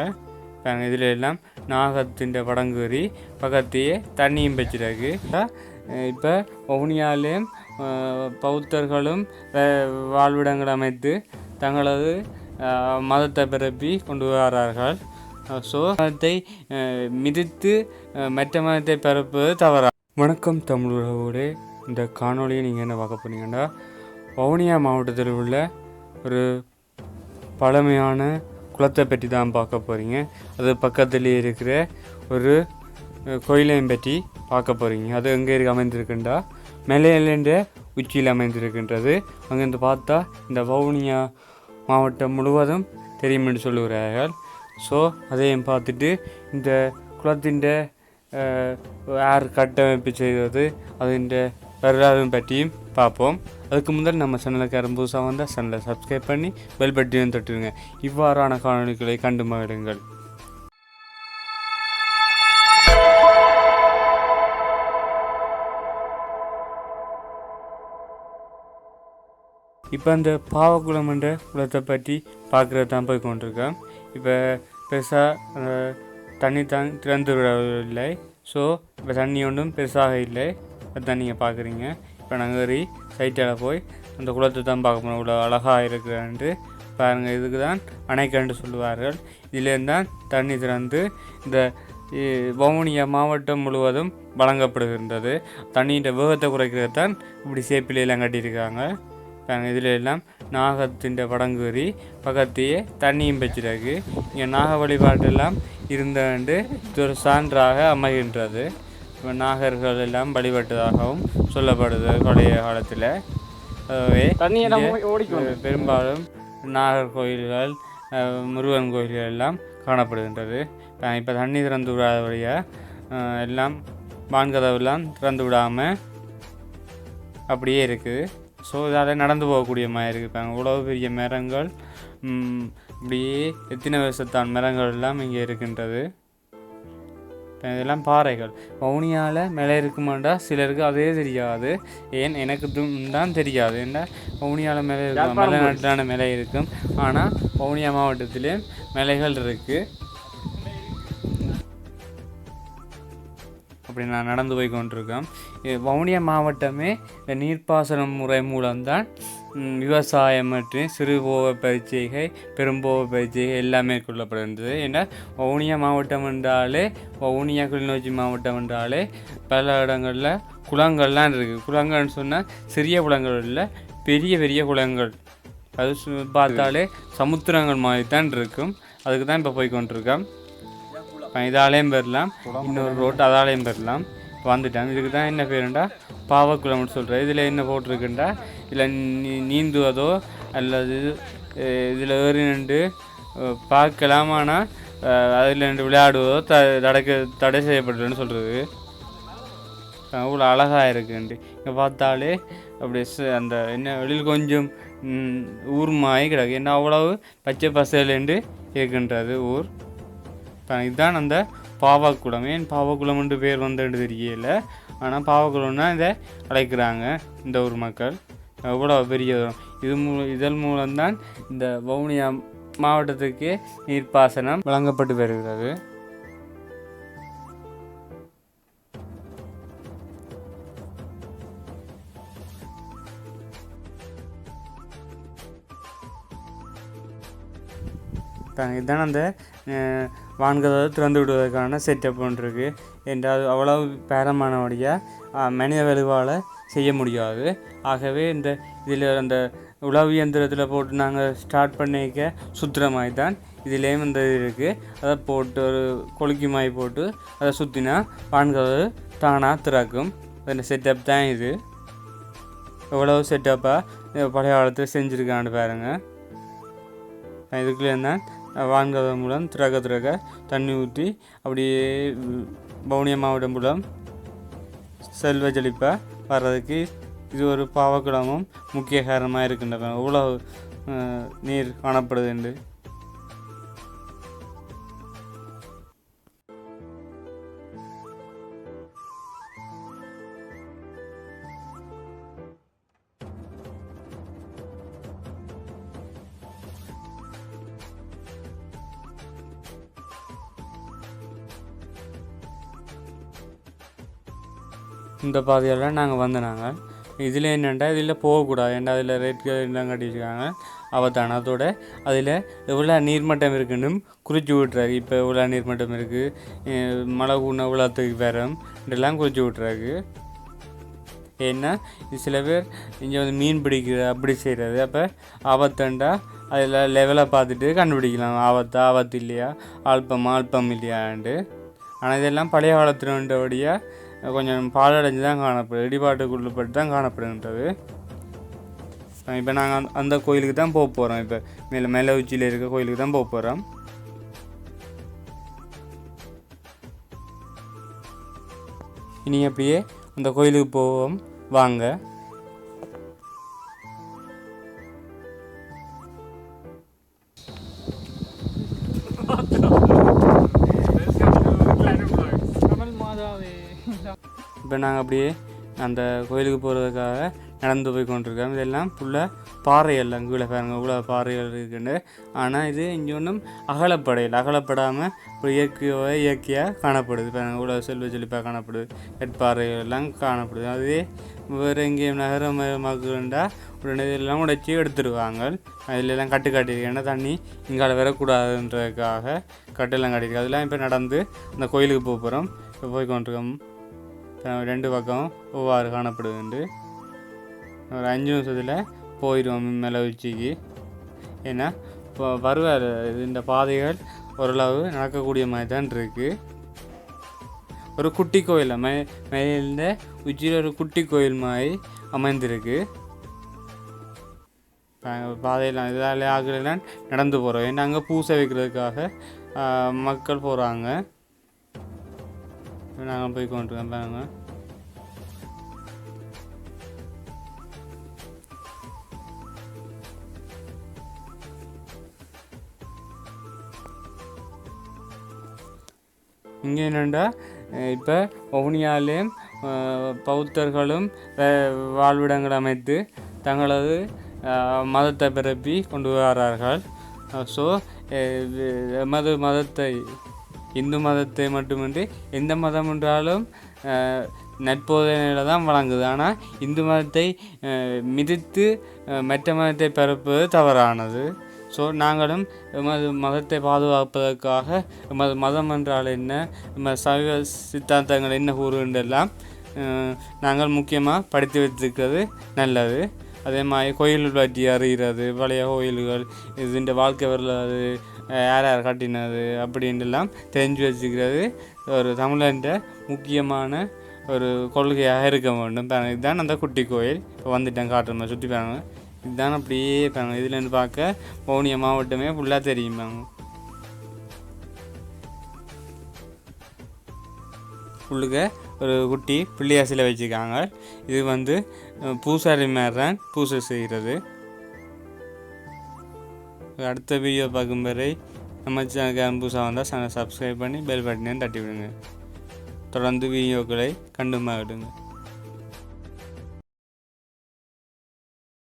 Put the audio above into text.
வச்சுருக்காங்க. இதில் எல்லாம் நாகத்தின் படம் கீறி பக்கத்தையே தண்ணியும் வச்சிருக்கு இப்போ வவுனியாலையும் பௌத்தர்களும் வாழ்விடங்கள் அமைத்து தங்களது மதத்தை பிறப்பி கொண்டு வரார்கள். ஸோ மதத்தை மிதித்து மற்ற மதத்தை பரப்புவது தவறா? வணக்கம் தமிழர்களோடு. இந்த காணொளியை நீங்கள் என்ன பார்க்க போனீங்கன்னா வவுனியா மாவட்டத்தில் உள்ள ஒரு பழமையான குளத்தை பற்றி தான் பார்க்க போகிறீங்க அது பக்கத்துலேயே இருக்கிற ஒரு கோயிலையும் பற்றி பார்க்க போகிறீங்க அது எங்கே இருக்கு அமைந்திருக்குண்டா மேலேன்ற உச்சியில் அமைந்திருக்கின்றது. அங்கேருந்து பார்த்தா இந்த வவுனியா மாவட்டம் முழுவதும் தெரியும் என்று சொல்லுகிறார்கள். ஸோ அதையும் பார்த்துட்டு இந்த குளத்தின் யார் கட்டமைப்பு செய்தது அதிൻ്റെ வரலாறு பற்றியும் பார்ப்போம். அதுக்கு முதல் நம்ம சேனலுக்கு யாரும் புதுசாக வந்தால் சேனலை சப்ஸ்கிரைப் பண்ணி பெல் பட்டியும் தொட்டுருங்க இவ்வாறான காணொலிகளை கண்டு மகிழுங்கள். இப்போ அந்த பாவக்குளம் என்ற குளத்தை பற்றி பார்க்குறது தான் போய் கொண்டிருக்கேன் இப்போ பெருசாக தண்ணி தான் திறந்து விடவில்லை ஸோ இப்போ தண்ணி ஒன்றும் பெருசாக இல்லை. தான் நீங்கள் பார்க்குறீங்க இப்போ நாங்கள் ஏறி சைட்டில் போய் அந்த குளத்தை தான் பார்க்க போனோம் இவ்வளோ அழகாக இருக்குன்ட்டு பாருங்கள் இதுக்கு தான் அணைக்கண்டு சொல்லுவார்கள். இதிலேருந்து தான் தண்ணி திறந்து இந்த வவுனியா மாவட்டம் முழுவதும் வழங்கப்படுகின்றது. தண்ணியின் வேகத்தை குறைக்கிறது தான் இப்படி சேப்பிலையெல்லாம் கட்டியிருக்காங்க. பாருங்கள் இதில் எல்லாம் நாகத்தின் வடங்குறி பக்கத்தையே தண்ணியும் பெற்றிருக்கு. இங்கே நாக வழிபாட்டெல்லாம் இருந்தண்டு இது ஒரு சான்றாக அமைகின்றது. நாகர்கள் எல்லாம் வழிபட்டதாகவும் சொல்லப்படுது பழைய காலத்தில். ஆகவே பெரும்பாலும் நாகர் கோயில்கள் முருகன் கோயில்கள் எல்லாம் காணப்படுகின்றது. இப்போ தண்ணி திறந்து விடாத வழியாக எல்லாம் வான்கதவுலாம் திறந்து விடாமல் அப்படியே இருக்குது. ஸோ இதால் நடந்து போகக்கூடிய மாதிரி இருக்குது இப்போ இவ்வளோ பெரிய மரங்கள் இப்படியே எத்தனை வருஷத்தான் மரங்கள் எல்லாம் இங்கே இருக்கின்றது. இதெல்லாம் பாறைகள். வவுனியாவில் மேலே இருக்குமாண்டா? சிலருக்கு அதே தெரியாது. ஏன்? எனக்கு தான் தெரியாது. ஏன்னா வவுனியாவில் மேலே இருக்கும் மலை நாட்டிலான மேலே இருக்கும் ஆனால் வவுனியா மாவட்டத்திலே மலைகள் இருக்குது அப்படி நான் நடந்து போய் கொண்டிருக்கேன். வவுனியா மாவட்டமே இந்த நீர்ப்பாசன முறை மூலம்தான் விவசாயம் மற்றும் சிறுபோக பயிற்சிகை பெரும்போக பயிற்சிகை எல்லாமே மேற்கொள்ளப்படுகின்றது ஏன்னா வவுனியா மாவட்டம் என்றாலே வவுனியா கிளிநொச்சி மாவட்டம் என்றாலே பல இடங்களில் குளங்கள்லாம் இருக்குது குளங்கள்னு சொன்னால் சிறிய குளங்கள் இல்லை பெரிய பெரிய குளங்கள். அது பார்த்தாலே சமுத்திரங்கள் மாதிரி தான் இருக்கும். அதுக்கு தான் இப்போ போய்கொண்டிருக்கேன் இதாலேயும் பெறலாம். இன்னொரு ரோட்டு அதாலேயும் பெறலாம். வந்துட்டேன் இதுக்கு தான் என்ன பேருண்டா? பாவக்குளம்னு சொல்கிறேன் இதில் என்ன போட்டிருக்குண்டா? இதில் நீ நீந்துவதோ அல்லது இதில் ஏறி நின்று பார்க்கலாமானால் பார்க்கலாம் ஆனால் அதில் நின்று விளையாடுவதோ த தடைக்க தடை செய்யப்பட்டுன்னு சொல்கிறது அவ்வளோ அழகாக இருக்குண்டு இங்கே பார்த்தாலே அப்படியே அந்த என்ன வெளியில் கொஞ்சம் ஊர் மாயி கிடக்கு. என்ன அவ்வளவு பச்சை பசேலேண்டு இருக்கின்றது ஊர். இப்போ இதுதான் அந்த பாவாக்குளம். ஏன் பாவாக்குளம் என்று பேர் வந்துட்டு தெரியல. ஆனால் பாவாக்குளம்னா இதை அழைக்கிறாங்க இந்த ஊர் மக்கள். எவ்வளோ பெரிய இது மூ இதன் மூலம்தான் இந்த வவுனியா மாவட்டத்துக்கு நீர்ப்பாசனம் வழங்கப்பட்டு வருகிறது. இப்போ இதுதான் அந்த வான்கதவை திறந்து விடுவதற்கான செட்டப் ஒன்று இருக்குது என்றால் அவ்வளவு பேரமானபடியாக மனித வலுவால் செய்ய முடியாது. ஆகவே இந்த இதில் அந்த உழவு இயந்திரத்தில் போட்டு நாங்கள் ஸ்டார்ட் பண்ணிக்க சுற்றுற மாதிரி தான் இதுலேயும் இந்த இது இருக்குது அதை போட்டு ஒரு கொலுக்கி மாதிரி போட்டு அதை சுற்றினா வான்கதவு தானாக திறக்கும். அந்த செட்டப் தான் இது. எவ்வளவு செட்டப்பாக பழைய காலத்தில் செஞ்சுருக்கான்னு பாருங்கள் இதுக்குள்ளே தான் வான்கதவு மூலம் திறக்க திறக்க தண்ணி ஊற்றி அப்படியே வவுனியா மாவட்டம் மூலம் செல்வ செழிப்பாக வர்றதுக்கு இது ஒரு பாவக்குளமும் முக்கிய காரணமாக இருக்கின்றன உலக நீர் நீர் காணப்படுதுண்டு இந்த பாதையெல்லாம் நாங்கள் வந்து நாங்கள் இதில் என்னென்னா இதில் போகக்கூடாது ஏன்னா அதில் ரேட் கலர்லாம் கட்டி வச்சுருக்காங்க அதோட அதில் எவ்வளோ நீர்மட்டம் இருக்குன்னு குறித்து விட்றாரு இப்போ எவ்வளோ நீர்மட்டம் இருக்குது மழை கூண்ண எவ்வளோத்துக்கு வரும் இதெல்லாம் குறித்து விட்றாரு ஏன்னா சில பேர் இங்கே வந்து மீன் பிடிக்கிறது அப்படி செய்கிறது அப்போ ஆபத்தண்டா அதில் லெவலை பார்த்துட்டு கண்டுபிடிக்கலாம். ஆபத்தா ஆபத்து இல்லையா? ஆல்பம் ஆல்பம் இல்லையாண்டு. ஆனால் இதெல்லாம் பழைய காலத்தினுடைய கொஞ்சம் பாலடைஞ்சு தான் காணப்படும் இடிபாட்டுக்குள்ளப்பட்டு தான் காணப்படுகின்றது. இப்போ நாங்கள் அந்த கோயிலுக்கு தான் போக போகிறோம் இப்போ மேலே மேலே உச்சியில் இருக்க கோயிலுக்கு தான் போக போகிறோம் இனி அப்படியே அந்த கோயிலுக்கு போவோம். வாங்க. இப்போ நாங்கள் அப்படியே அந்த கோயிலுக்கு போகிறதுக்காக நடந்து போய் கொண்டிருக்கோம். இதெல்லாம் ஃபுல்லாக பாறைகள் அங்கே உள்ள பாருங்க இவ்வளோ பாறைகள் இருக்குன்னு. ஆனால் இது இங்கே ஒன்றும் அகலப்படையில் அகலப்படாமல் ஒரு இயற்கையாக இயற்கையாக காணப்படுது. பாருங்க இவ்வளோ செல்வ செழிப்பாக காணப்படுது. கற்பாறைகள் எல்லாம் காணப்படுது. அதே வேறு எங்கேயும் நகரமயமாக்குண்டா உடனே இதெல்லாம் உடைச்சி எடுத்துடுவாங்க அதில் எல்லாம் கட்டு காட்டியிருக்கேன் தண்ணி இங்கால வரக்கூடாதுன்றதுக்காக கட்டெல்லாம் காட்டியிருக்கு. அதெல்லாம் இப்போ நடந்து அந்த கோயிலுக்கு போக போகிறோம் இப்போ போய் கொண்டிருக்கோம். ரெண்டு பக்கம் ஒவ்வாறு காணப்படுதுண்டு ஒரு அஞ்சு நிமிஷத்தில் போயிடுவோம் மேலே உச்சிக்கு. ஏன்னா இப்போ வருவார். இந்த பாதைகள் ஓரளவு நடக்கக்கூடிய மாதிரி தான் இருக்குது ஒரு குட்டி கோயில்? மே மேலிருந்த உச்சியில் ஒரு குட்டி கோயில் மாதிரி அமைந்திருக்கு. பாதையெல்லாம் இதால் ஆகலாம் நடந்து போகிறோம் ஏன்னா அங்கே பூசை வைக்கிறதுக்காக மக்கள் போகிறாங்க நாங்கள் போய் கொண்டிருக்கோம் பாருங்க இங்கே என்னென்னா இப்போ வவுனியாலேயும் பௌத்தர்களும் வாழ்விடங்கள் அமைத்து தங்களது மதத்தை பிறப்பி கொண்டு வரார்கள். ஸோ எமது மதத்தை இந்து மதத்தை மட்டுமின்றி எந்த மதம் என்றாலும் நட்போதனையில் தான் வழங்குது. ஆனால் இந்து மதத்தை மிதித்து மற்ற மதத்தை பரப்புவது தவறானது. ஸோ நாங்களும் எமது மதத்தை பாதுகாப்பதற்காக எமது மதம் என்றால் என்ன எமது சைவ சித்தாந்தங்கள் என்ன கூறுகின்றெல்லாம் நாங்கள் முக்கியமாக படித்து வைத்திருக்கிறது நல்லது. அதே மாதிரி கோயில் பற்றி அறிகிறது பழைய கோயில்கள் இதுன்ற வாழ்க்கை வரலாறு யார் யார் கட்டினது அப்படின்ட்டுலாம் தெரிஞ்சு வச்சுக்கிறது ஒரு தமிழன்ற முக்கியமான ஒரு கொள்கையாக இருக்க வேண்டும். இதுதான் அந்த குட்டி கோயில். இப்போ வந்துட்டேன் காட்டுறேன் சுற்றி பாருங்க. இதுதான் அப்படியே பாருங்க. இதுலேருந்து பார்க்க வவுனியா மாவட்டமே ஃபுல்லாக தெரியும் பாருங்க. உள்ளுக்க ஒரு குட்டி பிள்ளையார் வச்சுருக்காங்க. இது வந்து பூசாரி மாதிரி தான் பூசை செய்கிறது. அடுத்த வீடியோ பார்க்கும் வரை நம்ம சேனல் புதுசாக வந்தால் சேனல் சப்ஸ்கிரைப் பண்ணி பெல் பட்டனையும் தட்டி விடுங்க தொடர்ந்து வீடியோக்களை கண்டுமாகிடுங்க